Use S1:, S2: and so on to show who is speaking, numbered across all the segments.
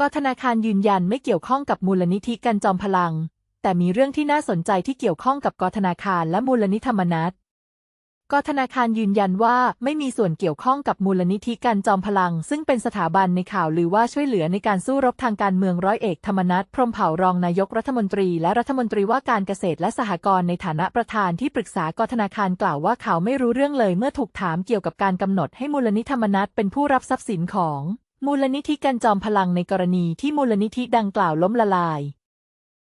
S1: ก็ธนาคารยืนยันไม่เกี่ยวข้องกับมูลนิธิกันจอมพลัง แต่มีเรื่องที่น่าสนใจที่เกี่ยวข้องกับกธนาคารและมูลนิธิธรรมนัตกธนาคารยืนยันว่าไม่มีส่วนเกี่ยวข้องกับมูลนิธิกันจอมพลัง ซึ่งเป็นสถาบันในข่าวลือว่าช่วยเหลือในการสู้รบทางการเมืองร้อยเอกธรรมนัฐพรมเผ่ารองนายกรัฐมนตรีและรัฐมนตรีว่าการเกษตรและสหกรณ์ในฐานะประธานที่ปรึกษากธนาคารกล่าวว่าเขาไม่รู้เรื่องเลยเมื่อถูกถามเกี่ยวกับการกำหนดให้มูลนิธิธรรมนัฐเป็นผู้รับทรัพย์สินของ มูลนิธิกันจอมพลังในกรณีที่มูลนิธิดังกล่าวล้มละลาย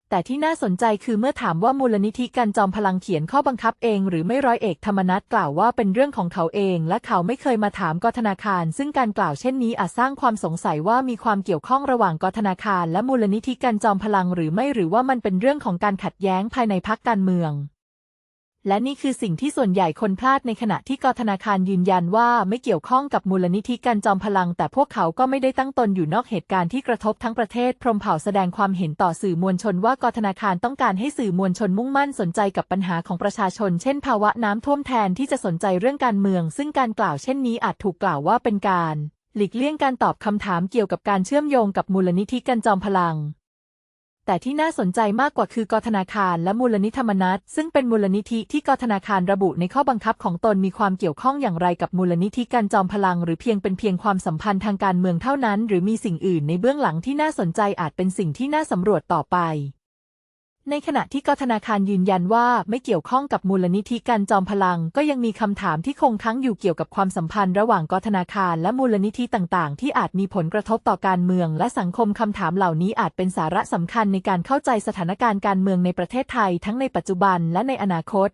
S1: แต่ที่น่าสนใจคือเมื่อถามว่ามูลนิธิกันจอมพลังเขียนข้อบังคับเองหรือไม่ร้อยเอกธรรมนัฐกล่าวว่าเป็นเรื่องของเขาเอง และเขาไม่เคยมาถามกธนาคาร ซึ่งการกล่าวเช่นนี้อาจสร้างความสงสัยว่ามีความเกี่ยวข้องระหว่างกธนาคาร และมูลนิธิกันจอมพลังหรือไม่หรือว่ามันเป็นเรื่องของการขัดแย้งภายในพรรคการเมือง และนี่คือสิ่งที่ส่วนใหญ่คนพลาดในขณะที่กธนาคารยืนยันว่าไม่เกี่ยวข้องกับมูลนิธิกันจอมพลัง แต่พวกเขาก็ไม่ได้ตั้งตนอยู่นอกเหตุการณ์ที่กระทบทั้งประเทศ พรหมเผ่าแสดงความเห็นต่อสื่อมวลชนว่ากธนาคารต้องการให้สื่อมวลชนมุ่งมั่นสนใจกับปัญหาของประชาชน เช่น ภาวะน้ำท่วมแทนที่จะสนใจเรื่องการเมือง ซึ่งการกล่าวเช่นนี้อาจถูกกล่าวว่าเป็นการ หลีกเลี่ยงการตอบคำถามเกี่ยวกับการเชื่อมโยงกับมูลนิธิกันจอมพลัง แต่ที่น่าสนใจมากกว่าคือกอธนาคารและมูลนิธิธรรมนัตซึ่งเป็นมูลนิธิที่กอธนาคารระบุในข้อบังคับของตนมีความเกี่ยวข้องอย่างไรกับมูลนิธิการจอมพลัง หรือเพียงเป็นเพียงความสัมพันธ์ทางการเมืองเท่านั้น หรือมีสิ่งอื่นในเบื้องหลังที่น่าสนใจอาจเป็นสิ่งที่น่าสำรวจต่อไป ในขณะที่กธนาคารยืนยันว่าไม่เกี่ยวข้องกับมูลนิธิการจอมพลัง ก็ยังมีคำถามที่คงค้างอยู่เกี่ยวกับความสัมพันธ์ระหว่างกธนาคารและมูลนิธิต่างๆ ที่อาจมีผลกระทบต่อการเมืองและสังคมคำถามเหล่านี้อาจเป็นสาระสำคัญในการเข้าใจสถานการณ์การเมืองในประเทศไทยทั้งในปัจจุบันและในอนาคต